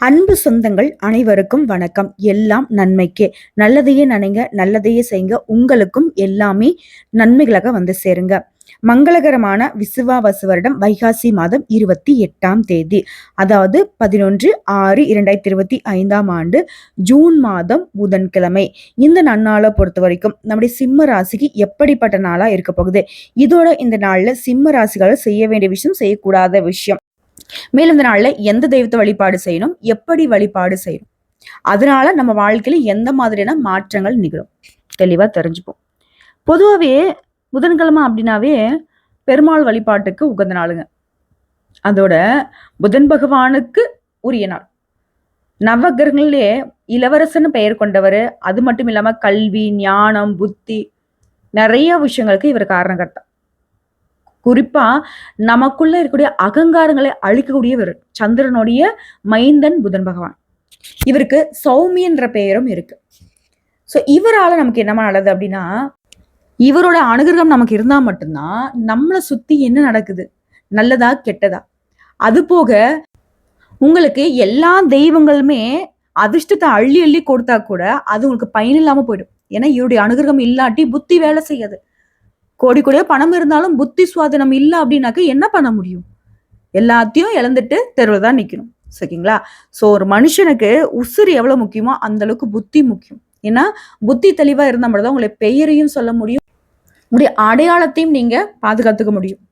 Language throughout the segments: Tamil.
அன்பு சொந்தங்கள் அனைவருக்கும் வணக்கம். எல்லாம் நன்மைக்கே. நல்லதையே நினைங்க நல்லதையே செய்யுங்க. உங்களுக்கும் எல்லாமே நன்மைகளாக வந்து சேருங்க. மங்களகரமான விசுவாவசு வருடம் வைகாசி மாதம் இருபத்தி எட்டாம் தேதி. அதாவது பதினொன்று ஆறு இரண்டாயிரத்தி இருபத்தி ஐந்தாம் ஆண்டு ஜூன் மாதம் புதன்கிழமை. இந்த நன்னாளை பொறுத்த வரைக்கும் நம்முடைய சிம்ம ராசிக்கு எப்படிப்பட்ட நாளா இருக்க போகுது? இதோட இந்த நாளில் சிம்ம ராசிகள் செய்ய வேண்டிய விஷயம் செய்யக்கூடாத விஷயம். மேலும் இந்த நாள்ல எந்த தெய்வத்தை வழிபாடு செய்யணும்? எப்படி வழிபாடு செய்யணும்? அதனால நம்ம வாழ்க்கையில எந்த மாதிரியான மாற்றங்கள் நிகழும்? தெளிவா தெரிஞ்சுப்போம். பொதுவாகவே புதன்கிழமை அப்படின்னாவே பெருமாள் வழிபாட்டுக்கு உகந்த நாளுங்க. அதோட புதன் பகவானுக்கு உரிய நாள். நவகிரகங்களிலே இளவரசன் பெயர் கொண்டவர் அது மட்டும் இல்லாம கல்வி ஞானம் புத்தி நிறைய விஷயங்களுக்கு இவர் காரணகர்த்தா. குறிப்பா நமக்குள்ள இருக்கக்கூடிய அகங்காரங்களை அழிக்கக்கூடியவர் சந்திரனுடைய மைந்தன் புதன் பகவான். இவருக்கு சௌமியன்ற பெயரும் இருக்கு. ஸோ இவரால நமக்கு என்னமா நல்லது அப்படின்னா இவரோட அனுகிரகம் நமக்கு இருந்தால் மட்டும்தான் நம்மளை சுத்தி என்ன நடக்குது? நல்லதா கெட்டதா? அது போக உங்களுக்கு எல்லா தெய்வங்களுமே அதிர்ஷ்டத்தை அள்ளி அள்ளி கொடுத்தா கூட அது உங்களுக்கு பயனில்லாமல் போயிடும். ஏன்னா இவருடைய அனுகிரகம் இல்லாட்டி புத்தி வேலை செய்யாது. கோடி கோடியா பணம் இருந்தாலும் புத்தி சுவாதனம் இல்லை அப்படின்னாக்க என்ன பண்ண முடியும்? எல்லாத்தையும் இழந்துட்டு தெருவில் தான் நிற்கணும் சரிங்களா? ஸோ ஒரு மனுஷனுக்கு உசுறு எவ்வளோ முக்கியமோ அந்த அளவுக்கு புத்தி முக்கியம். ஏன்னா புத்தி தெளிவாக இருந்தால் மட்டும் தான் உங்களை பெயரையும் சொல்ல முடியும். உங்களுடைய அடையாளத்தையும் நீங்கள் பாதுகாத்துக்க முடியும்.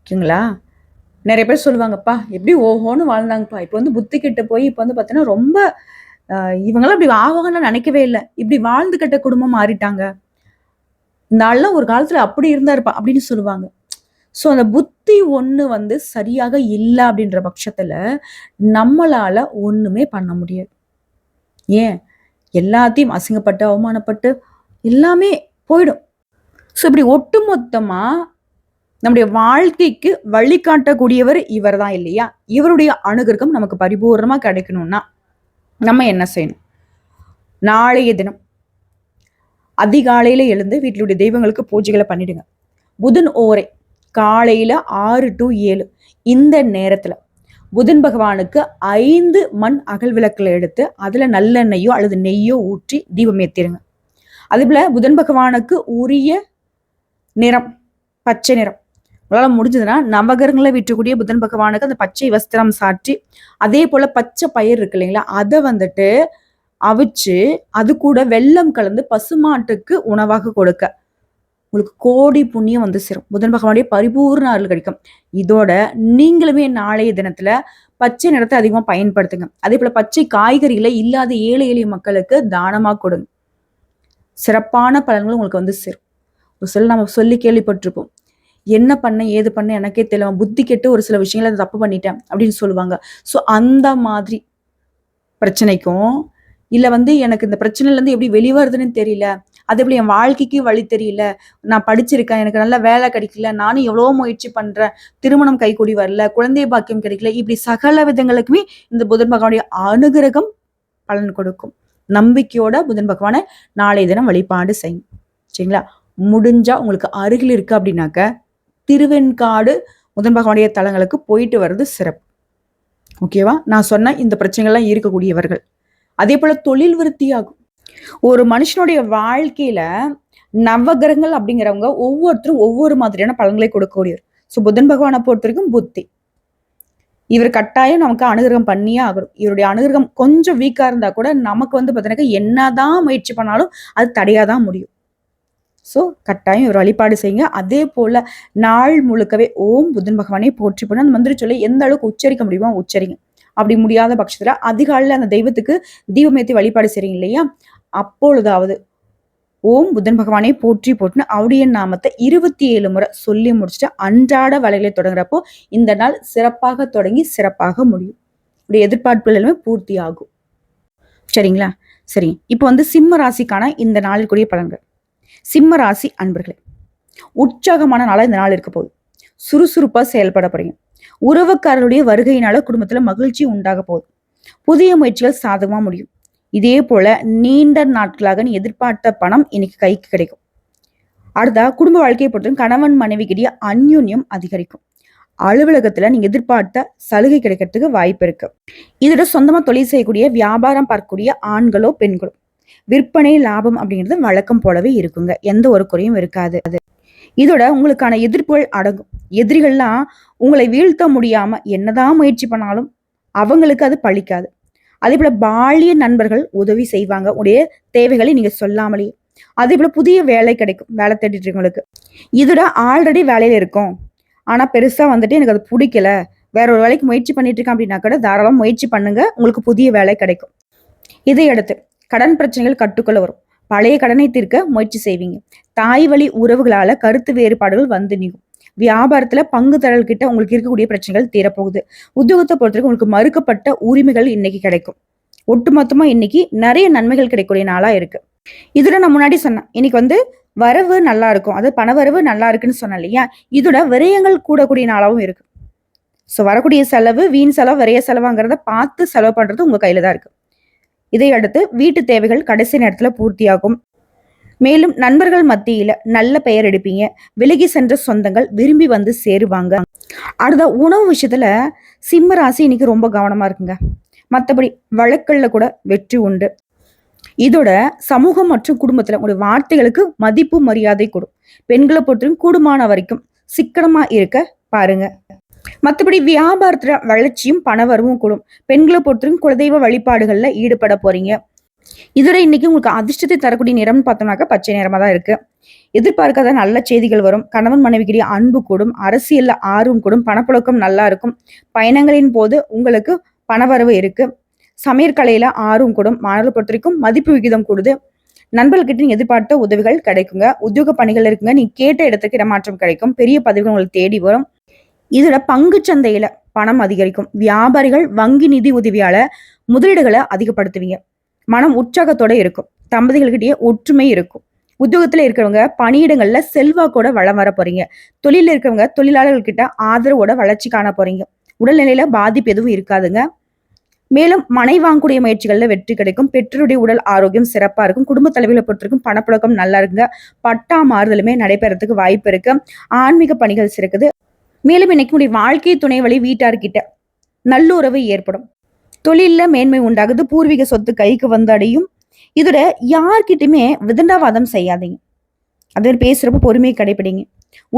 ஓகேங்களா? நிறைய பேர் சொல்லுவாங்கப்பா எப்படி ஓஹோன்னு வாழ்ந்தாங்கப்பா. இப்போ வந்து புத்தி கிட்ட போய் இப்போ வந்து பார்த்தீங்கன்னா ரொம்ப இவங்களாம் இப்படி ஆவாங்கன்னு நினைக்கவே இல்லை. இப்படி வாழ்ந்து கட்ட குடும்பம் மாறிட்டாங்க. இந்த ஒரு காலத்தில் அப்படி இருந்தாருப்பா அப்படின்னு சொல்லுவாங்க. ஸோ அந்த புத்தி ஒன்று வந்து சரியாக இல்லை அப்படின்ற பட்சத்தில் நம்மளால் ஒன்றுமே பண்ண முடியாது. ஏன்? எல்லாத்தையும் அசிங்கப்பட்டு அவமானப்பட்டு எல்லாமே போயிடும். ஸோ இப்படி ஒட்டுமொத்தமாக நம்முடைய வாழ்க்கைக்கு வழிகாட்டக்கூடியவர் இவர் தான் இல்லையா? இவருடைய அணுகிருக்கம் நமக்கு பரிபூர்ணமாக கிடைக்கணும்னா நம்ம என்ன செய்யணும்? நாளைய தினம் அதிகாலையில் எழுந்து வீட்டிலுடைய தெய்வங்களுக்கு பூஜைகளை பண்ணிடுங்க. புதன் ஓரை காலையில் ஆறு டு ஏழு இந்த நேரத்தில் புதன் பகவானுக்கு ஐந்து மண் அகல் விளக்குல எடுத்து அதில் நல்லெண்ணெயோ அல்லது நெய்யோ ஊற்றி தீபம் ஏற்றிடுங்க அதுபோல் போல புதன் பகவானுக்கு உரிய நிறம் பச்சை நிறம். உங்களால் முடிஞ்சதுன்னா நவகரங்களை விற்றக்கூடிய புதன் பகவானுக்கு அந்த பச்சை வஸ்திரம் சாற்றி அதே போல் பச்சை பயிர் இருக்கு இல்லைங்களா அதை வந்துட்டு அவிச்சு அது கூட வெல்லம் கலந்து பசுமாட்டுக்கு உணவாக கொடுக்க. உங்களுக்கு கோடி புண்ணியம் வந்து சேரும். புதன் பகவானுடைய பரிபூர்ண அருள் கிடைக்கும். இதோட நீங்களுமே நாளைய தினத்துல பச்சை நிறத்தை அதிகமாக பயன்படுத்துங்க. அதே போல பச்சை காய்கறிகளை இல்லாத ஏழை எளிய மக்களுக்கு தானமாக கொடுங்க. சிறப்பான பலன்கள் உங்களுக்கு வந்து சேரும். ஒரு சில நம்ம சொல்லி கேள்விப்பட்டிருப்போம். என்ன பண்ண ஏது பண்ண எனக்கே தெரியல. புத்தி கெட்டு ஒரு சில விஷயங்களை தப்பு பண்ணிட்டேன் அப்படின்னு சொல்லுவாங்க. ஸோ அந்த மாதிரி பிரச்சனைக்கும் இல்லை வந்து எனக்கு இந்த பிரச்சனையிலேருந்து எப்படி வெளிவருதுன்னு தெரியல. அது எப்படி என் வாழ்க்கைக்கு வழி தெரியல. நான் படிச்சிருக்கேன். எனக்கு நல்ல வேலை கிடைக்கல. நானும் எவ்வளோ முயற்சி பண்ணுறேன் திருமணம் கைகூடி வரல. குழந்தை பாக்கியம் கிடைக்கல. இப்படி சகல விதங்களுக்குமே இந்த புதன் பகவானுடைய அனுகிரகம் பலன் கொடுக்கும். நம்பிக்கையோட புதன் பகவானை நாளைய தினம் வழிபாடு செய்யும் சரிங்களா? முடிஞ்சா உங்களுக்கு அருகில் இருக்கு அப்படின்னாக்க திருவெண்காடு புதன் பகவானுடைய தலங்களுக்கு போயிட்டு வர்றது சிறப்பு. ஓகேவா? நான் சொன்ன இந்த பிரச்சனைகள்லாம் இருக்கக்கூடியவர்கள். அதே போல தொழில் விருத்தியாகும். ஒரு மனுஷனுடைய வாழ்க்கையில நவகிரகங்கள் அப்படிங்கிறவங்க ஒவ்வொருத்தரும் ஒவ்வொரு மாதிரியான பலன்களை கொடுக்கக்கூடியவர். ஸோ புதன் பகவானை பொறுத்த வரைக்கும் புத்தி. இவர் கட்டாயம் நமக்கு அனுகிரகம் பண்ணியே ஆகணும். இவருடைய அனுகிரகம் கொஞ்சம் வீக்கா இருந்தா கூட நமக்கு வந்து பார்த்தீங்கன்னா என்னதான் முயற்சி பண்ணாலும் அது தடையாதான் முடியும். ஸோ கட்டாயம் இவர் வழிபாடு செய்யுங்க. அதே போல நாள் முழுக்கவே ஓம் புதன் பகவானே போற்றி பண்ண அந்த மந்திரி சொல்லி எந்த அளவுக்கு உச்சரிக்க முடியுமோ உச்சரிங்க. அப்படி முடியாத பட்சத்துல அதிகாலையில் அந்த தெய்வத்துக்கு தீபமேத்தி வழிபாடு செய்றீங்க இல்லையா? அப்பொழுதாவது ஓம் புதன் பகவானே போற்றி போட்டுன்னு அவருடைய நாமத்தை இருபத்தி ஏழு முறை சொல்லி முடிச்சுட்டு அன்றாட வேலைகளை தொடங்குறப்போ இந்த நாள் சிறப்பாக தொடங்கி சிறப்பாக முடியும். உடைய எதிர்பார்ப்புகள் எல்லாமே பூர்த்தி ஆகும் சரிங்களா? சரி இப்போ வந்து சிம்ம ராசிக்கான இந்த நாளிற்குரிய பலன்கள். சிம்ம ராசி அன்பர்களே உற்சாகமான நாளாக இந்த நாள் இருக்க போகுது. சுறுசுறுப்பாக செயல்பட போறீங்க. உறவுக்காரருடைய வருகையினால குடும்பத்துல மகிழ்ச்சி உண்டாக போகுது. புதிய முயற்சிகள் சாதகமா முடியும். இதே போல நீண்ட நாட்களாக நீ எதிர்பார்த்த பணம் இன்னைக்கு கைக்கு கிடைக்கும். அடுத்தா குடும்ப வாழ்க்கையை பொறுத்தவரை கணவன் மனைவிக்கிடையே அந்யூன்யம் அதிகரிக்கும். அலுவலகத்துல நீங்க எதிர்பார்த்த சலுகை கிடைக்கிறதுக்கு வாய்ப்பு இருக்கு. இதோட சொந்தமா தொழில் செய்யக்கூடிய வியாபாரம் பார்க்கக்கூடிய ஆண்களோ பெண்களோ விற்பனை லாபம் அப்படிங்கிறது வழக்கம் போலவே இருக்குங்க. எந்த ஒரு குறையும் இருக்காது. அது இதோட உங்களுக்கான எதிர்ப்புகள் அடங்கும். எதிரிகள்லாம் உங்களை வீழ்த்த முடியாம என்னதான் முயற்சி பண்ணாலும் அவங்களுக்கு அது பழிக்காது. அதே போல பாலிய நண்பர்கள் உதவி செய்வாங்க. உடைய தேவைகளை நீங்க சொல்லாமலேயே. அதே போல புதிய வேலை கிடைக்கும். வேலை தேடிட்டு இருக்கவங்களுக்கு. இதோட ஆல்ரெடி வேலையில இருக்கும். ஆனா பெருசா வந்துட்டு எனக்கு அது பிடிக்கல. வேற ஒரு வேலைக்கு முயற்சி பண்ணிட்டு இருக்கேன் அப்படின்னா கூட தாராளம் முயற்சி பண்ணுங்க. உங்களுக்கு புதிய வேலை கிடைக்கும். இதையடுத்து கடன் பிரச்சனைகள் கட்டுக்குள்ள வரும். பழைய கடனை தீர்க்க முயற்சி செய்வீங்க. தாய் வழி உறவுகளால கருத்து வேறுபாடுகள் வந்து நீங்கும். வியாபாரத்துல பங்குதாரர்கள் கிட்ட உங்களுக்கு இருக்கக்கூடிய பிரச்சனைகள் தீரப்போகுது. உத்தியோகத்தை பொறுத்தவரைக்கும் உங்களுக்கு மறுக்கப்பட்ட உரிமைகள் இன்னைக்கு கிடைக்கும். ஒட்டுமொத்தமா இன்னைக்கு நிறைய நன்மைகள் கிடைக்கக்கூடிய நாளா இருக்கு. இதுல நான் முன்னாடி சொன்னேன். இன்னைக்கு வந்து வரவு நல்லா இருக்கும். அது பணவரவு நல்லா இருக்குன்னு சொன்னேன் இல்லையா? இதோட விரயங்கள் கூடக்கூடிய நாளாவும் இருக்கு. ஸோ வரக்கூடிய செலவு வீண் செலவு விரைய செலவாங்கிறத பார்த்து செலவு பண்றது உங்க கையில தான் இருக்கு. இதையடுத்து வீட்டு தேவைகள் கடைசி நேரத்துல பூர்த்தியாகும். மேலும் நண்பர்கள் மத்தியில நல்ல பெயர் எடுப்பீங்க. விலகி சென்ற சொந்தங்கள் விரும்பி வந்து சேருவாங்க. அடுத்த உணவு விஷயத்துல சிம்ம ராசி இன்னைக்கு ரொம்ப கவனமா இருக்குங்க. மற்றபடி வழக்கல்ல கூட வெற்றி உண்டு. இதோட சமூகம் மற்றும் குடும்பத்துல உங்களுடைய வார்த்தைகளுக்கு மதிப்பு மரியாதை கொடும் பெண்களை பொறுத்தவரைக்கும் கூடுமான வரைக்கும் சிக்கனமா இருக்க பாருங்க. மற்றபடி வியாபாரத்துல வளர்ச்சியும் பணவரவும் கூடும். பெண்களை பொறுத்தவரைக்கும் குலதெய்வ வழிபாடுகள்ல ஈடுபட போறீங்க. இதுல இன்னைக்கு உங்களுக்கு அதிர்ஷ்டத்தை தரக்கூடிய நிறம்னு பார்த்தோம்னாக்கா பச்சை நிறமா தான் இருக்கு. எதிர்பார்க்காத நல்ல செய்திகள் வரும். கணவன் மனைவிக்கிடையே அன்பு கூடும். அரசியல்ல ஆர்வம் கூடும். பணப்புழக்கம் நல்லா இருக்கும். பயணங்களின் போது உங்களுக்கு பணவரவு இருக்கு. சமையற்கலையில ஆர்வம் கூடும். மாணவர்கள் பொறுத்த வரைக்கும் மதிப்பு விகிதம் கூடுது. நண்பர்கள்கிட்ட எதிர்பார்த்த உதவிகள் கிடைக்குங்க. உத்தியோக பணிகள் இருக்குங்க. நீ கேட்ட இடத்துக்கு இடமாற்றம் கிடைக்கும். பெரிய பதவிகள் உங்களுக்கு தேடி வரும். இதுல பங்கு சந்தையில பணம் அதிகரிக்கும். வியாபாரிகள் வங்கி நிதி உதவியால முதலீடுகளை அதிகப்படுத்துவீங்க. மனம் உற்சாகத்தோட இருக்கும். தம்பதிகள்கிட்டயே ஒற்றுமை இருக்கும். உத்தியோகத்துல இருக்கிறவங்க பணியிடங்கள்ல செல்வாக்கோட வளம் வர போறீங்க. தொழில இருக்கிறவங்க தொழிலாளர்கள் கிட்ட ஆதரவோட வளர்ச்சி காண போறீங்க. உடல்நிலையில பாதிப்பு எதுவும் இருக்காதுங்க. மேலும் மனை வாங்கக்கூடிய முயற்சிகள்ல வெற்றி கிடைக்கும். பெற்றோருடைய உடல் ஆரோக்கியம் சிறப்பா இருக்கும். குடும்ப தலைவிகளை பொறுத்திருக்கும் பணப்புழக்கம் நல்லா இருக்குங்க. பட்டா மாறுதலுமே நடைபெறதுக்கு வாய்ப்பு இருக்கு. ஆன்மீக பணிகள் சிறக்குது. மேலும் இன்னைக்கு உடைய வாழ்க்கை துணை வழி வீட்டார்கிட்ட நல்லுறவு ஏற்படும். தொழிலில் மேன்மை உண்டாகுது பூர்வீக சொத்து கைக்கு வந்து அடையும் இதோட யார்கிட்டயுமே விதண்டாவாதம் செய்யாதீங்க. அது பேசுறப்ப பொறுமையை கடைபிடிங்க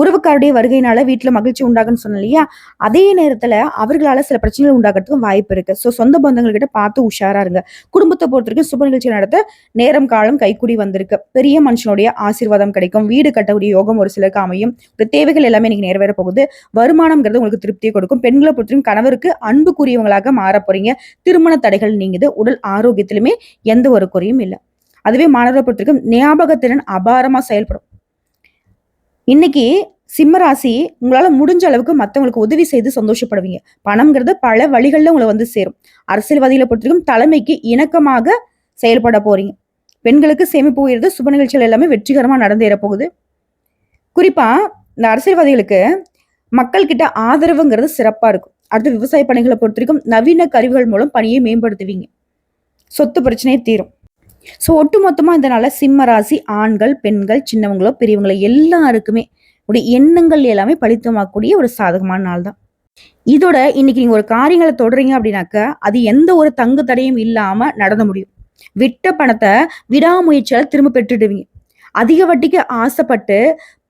உறவுக்காருடைய வருகையினால வீட்டுல மகிழ்ச்சி உண்டாகுன்னு சொன்னோம் இல்லையா? அதே நேரத்துல அவர்களால சில பிரச்சனைகள் உண்டாகிறதுக்கும் வாய்ப்பு இருக்கு. ஸோ சொந்த பந்தங்கள்கிட்ட பார்த்து உஷாரா இருங்க. குடும்பத்தை பொறுத்த வரைக்கும் சுப நிகழ்ச்சி நடத்த நேரம் காலம் கைக்குடி வந்திருக்கு. பெரிய மனுஷனுடைய ஆசீர்வாதம் கிடைக்கும். வீடு கட்டக்கூடிய யோகம் ஒரு சிலருக்கு அமையும். இந்த தேவைகள் எல்லாமே இன்னைக்கு நிறைவேற போகுது. வருமானம்ங்கிறது உங்களுக்கு திருப்தியை கொடுக்கும். பெண்களை பொறுத்தவரைக்கும் கணவருக்கு அன்புக்குரியவங்களாக மாற போறீங்க. திருமண தடைகள் நீங்குது. உடல் ஆரோக்கியத்திலுமே எந்த ஒரு குறையும் இல்லை. அதுவே மாணவர்களை பொறுத்தவரைக்கும் ஞாபகத்திறன் அபாரமா செயல்படும். இன்னைக்கு சிம்மராசி உங்களால் முடிஞ்ச அளவுக்கு மற்றவங்களுக்கு உதவி செய்து சந்தோஷப்படுவீங்க. பணம்ங்கிறது பல வழிகளில் உங்களை வந்து சேரும். அரசியல்வாதிகளை பொறுத்தவரைக்கும் தலைமைக்கு இணக்கமாக செயல்பட போறீங்க. பெண்களுக்கு சேமிப்பு உயர்ந்து சுப நிகழ்ச்சிகள் எல்லாமே வெற்றிகரமாக நடந்தேற போகுது. குறிப்பாக இந்த அரசியல்வாதிகளுக்கு மக்கள்கிட்ட ஆதரவுங்கிறது சிறப்பாக இருக்கும். அடுத்து விவசாய பணிகளை பொறுத்த வரைக்கும் நவீன கருவிகள் மூலம் பணியை மேம்படுத்துவீங்க. சொத்து பிரச்சனையே தீரும். ஸோ ஒட்டுமொத்தமாக இந்த சிம்ம ராசி ஆண்கள் பெண்கள் சின்னவங்களோ பெரியவங்களோ எல்லாருக்குமே உடைய எண்ணங்கள் எல்லாமே பழித்தமாக்கக்கூடிய ஒரு சாதகமான நாள் தான். இதோட இன்னைக்கு நீங்கள் ஒரு காரியங்களை தொடறீங்க அப்படின்னாக்க அது எந்த ஒரு தங்கு தடையும் இல்லாமல் நடந்து முடியும். விட்ட பணத்தை விடாமுயற்சியால் திரும்ப பெற்றுடுவீங்க. அதிக வட்டிக்கு ஆசைப்பட்டு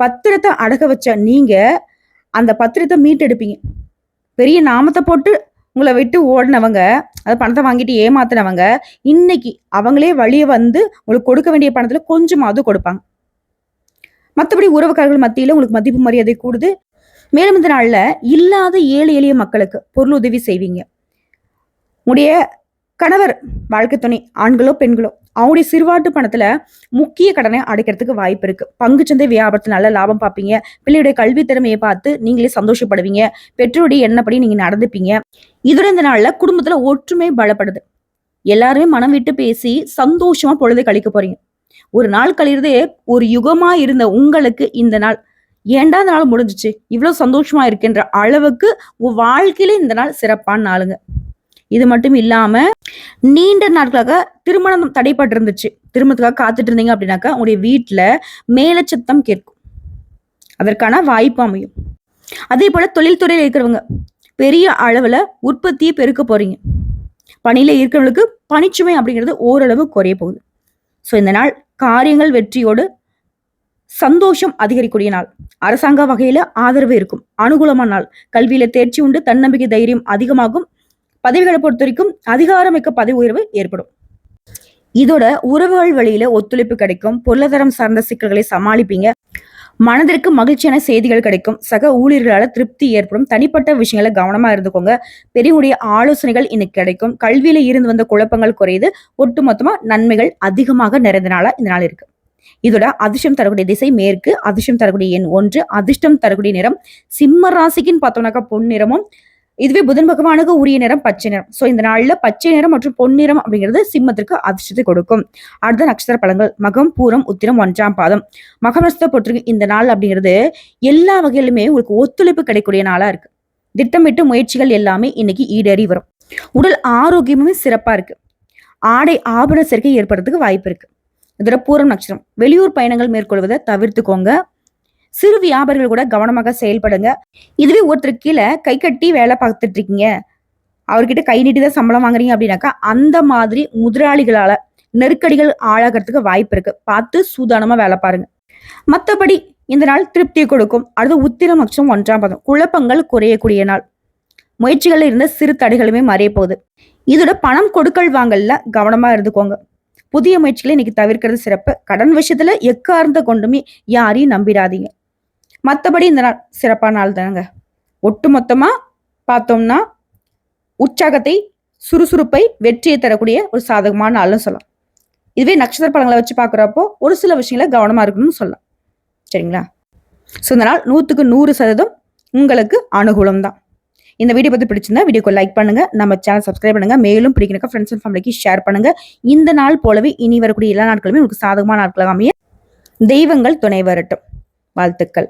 பத்திரத்தை அடக வச்ச நீங்கள் அந்த பத்திரத்தை மீட்டெடுப்பீங்க. பெரிய நாமத்தை போட்டு உங்களை விட்டு ஓடினவங்க அது பணத்தை வாங்கிட்டு ஏமாத்தினவங்க இன்னைக்கு அவங்களே வழியை வந்து உங்களுக்கு கொடுக்க வேண்டிய பணத்தில் கொஞ்சமாவது கொடுப்பாங்க. மற்றபடி உறவுக்காரர்கள் மத்தியில் உங்களுக்கு மதிப்பு மரியாதை கூடுது. மேலும் இந்த நாளில் இல்லாத ஏழை எளிய மக்களுக்கு பொருள் உதவி செய்வீங்க. உடைய கணவர் வாழ்க்கை துணை ஆண்களோ பெண்களோ அவங்களுடைய சிறுவாட்டு பணத்துல முக்கிய கடனை அடைக்கிறதுக்கு வாய்ப்பு இருக்கு. பங்குச்சந்தை வியாபாரத்துல நல்ல லாபம் பார்ப்பீங்க. பிள்ளையுடைய கல்வி திறமையை பார்த்து நீங்களே சந்தோஷப்படுவீங்க. பெற்றோருடைய எண்ணப்படி நீங்க நடந்துப்பீங்க. இதோட இந்த நாள்ல குடும்பத்துல ஒற்றுமை பலப்படுது. எல்லாருமே மனம் விட்டு பேசி சந்தோஷமா பொழுதை கழிக்க போறீங்க. ஒரு நாள் கழிறதே ஒரு யுகமா இருந்த உங்களுக்கு இந்த நாள். ஏண்டா இந்த நாள் முடிஞ்சிச்சு? இவ்வளவு சந்தோஷமா இருக்கின்ற அளவுக்கு உங்க வாழ்க்கையில இந்த நாள் சிறப்பான நாளுங்க. இது மட்டும் இல்லாம நீண்ட நாட்களாக திருமணம் தடைப்பட்டு இருந்துச்சு திருமணத்துக்காக காத்துட்டு இருந்தீங்க அப்படின்னாக்கா உங்களுடைய வீட்டுல மேலச்சத்தம் கேட்கும். அதற்கான வாய்ப்பு அமையும். அதே போல தொழில்துறையில் இருக்கிறவங்க பெரிய அளவுல உற்பத்தியை பெருக்க போறீங்க. பணியில இருக்கிறவங்களுக்கு பணிச்சுமை அப்படிங்கிறது ஓரளவு குறைய போகுது. ஸோ இந்த நாள் காரியங்கள் வெற்றியோடு சந்தோஷம் அதிகரிக்கூடிய நாள். அரசாங்க வகையில ஆதரவு இருக்கும். அனுகூலமான நாள். கல்வியில தேர்ச்சி உண்டு தன்னம்பிக்கை தைரியம் அதிகமாகும். பதவிகளை பொறுத்த வரைக்கும் அதிகாரமிக்க பதவி உயர்வு ஏற்படும். இதோட உறவுகள் வழியில ஒத்துழைப்பு கிடைக்கும். பொருளாதாரம் சார்ந்த சிக்கல்களை சமாளிப்பீங்க. மனதிற்கு மகிழ்ச்சியான செய்திகள் கிடைக்கும். சக ஊழியர்களால் திருப்தி ஏற்படும். தனிப்பட்ட விஷயங்கள கவனமா இருந்துக்கோங்க. பெரியவுடைய ஆலோசனைகள் இன்னைக்கு கிடைக்கும். கல்வியில இருந்து வந்த குழப்பங்கள் குறையுது. ஒட்டுமொத்தமா நன்மைகள் அதிகமாக நிறைந்த நாளா இந்த நாள் இருக்கு. இதோட அதிர்ஷ்டம் தரக்கூடிய திசை மேற்கு அதிர்ஷ்டம் தரக்கூடிய எண் ஒன்று அதிர்ஷ்டம் தரக்கூடிய நிறம். சிம்ம ராசிக்குன்னு பார்த்தோம்னாக்கா பொன்னிறமும் இதுவே புதன் பகவானுக்கு உரிய நிறம் பச்சை நிறம். ஸோ இந்த நாளில் பச்சை நிறம் மற்றும் பொன்னிறம் அப்படிங்கிறது சிம்மத்திற்கு அதிர்ஷ்டத்தை கொடுக்கும். அடுத்த நட்சத்திர பழங்கள் மகம் பூரம் உத்திரம் ஒன்றாம் பாதம். மகம் நட்சத்திரம் பொறுத்திருக்கு இந்த நாள் அப்படிங்கிறது எல்லா வகையிலுமே உங்களுக்கு ஒத்துழைப்பு கிடைக்கக்கூடிய நாளாக இருக்கு. திட்டமிட்டு முயற்சிகள் எல்லாமே இன்னைக்கு ஈடேறி வரும். உடல் ஆரோக்கியமுமே சிறப்பாக இருக்கு. ஆடை ஆபரண சேர்க்கை ஏற்படுறதுக்கு வாய்ப்பு இருக்கு. இதில் பூரம் நட்சத்திரம். வெளியூர் பயணங்கள் மேற்கொள்வதை தவிர்த்துக்கோங்க. சிறு வியாபாரிகள் கூட கவனமாக செயல்படுங்க. இதுவே ஒருத்தர் கீழே கை கட்டி வேலை பார்த்துட்டு இருக்கீங்க. அவர்கிட்ட கை நீட்டி தான் சம்பளம் வாங்குறீங்க அப்படின்னாக்கா அந்த மாதிரி முதலாளிகளால நெருக்கடிகள் ஆளாகிறதுக்கு வாய்ப்பு இருக்கு. பார்த்து சூதானமா வேலை பாருங்க. மற்றபடி இந்த நாள் திருப்தியை கொடுக்கும். அடுத்து உத்திரம் மற்றும் ஒன்றாம் பதம். குழப்பங்கள் குறையக்கூடிய நாள். முயற்சிகளில் இருந்த சிறு தடைகளுமே மறைய போகுது. இதோட பணம் கொடுக்கல் வாங்கல்ல கவனமா இருந்துக்கோங்க. புதிய முயற்சிகளை இன்னைக்கு தவிர்க்கிறது சிறப்பு. கடன் விஷயத்துல எக்கார்ந்த கொண்டுமே யாரையும் நம்பிடாதீங்க. மற்றபடி இந்த நாள் சிறப்பான நாள் தானங்க ஒட்டு மொத்தமாக பார்த்தோம்னா உற்சாகத்தை சுறுசுறுப்பை வெற்றியை தரக்கூடிய ஒரு சாதகமான நாள்னு சொல்லலாம். இதுவே நட்சத்திர பழங்களை வச்சு பார்க்குறப்போ ஒரு சில விஷயங்களை கவனமாக இருக்கணும்னு சொல்லலாம். சரிங்களா? ஸோ இந்த நாள் நூற்றுக்கு நூறு சதவீதம் உங்களுக்கு அனுகூலம் தான். இந்த வீடியோ பற்றி பிடிச்சிருந்தா வீடியோக்கு லைக் பண்ணுங்க. நம்ம சேனல் சப்ஸ்கிரைப் பண்ணுங்க. மேலும் பிடிக்கிறக்க ஃப்ரெண்ட்ஸ் அண்ட் ஃபேமிலிக்கு ஷேர் பண்ணுங்க. இந்த நாள் போலவே இனி வரக்கூடிய எல்லா நாட்களுமே உங்களுக்கு சாதகமான நாட்களாக அமைய. தெய்வங்கள் துணை வரட்டும். வாழ்த்துக்கள்.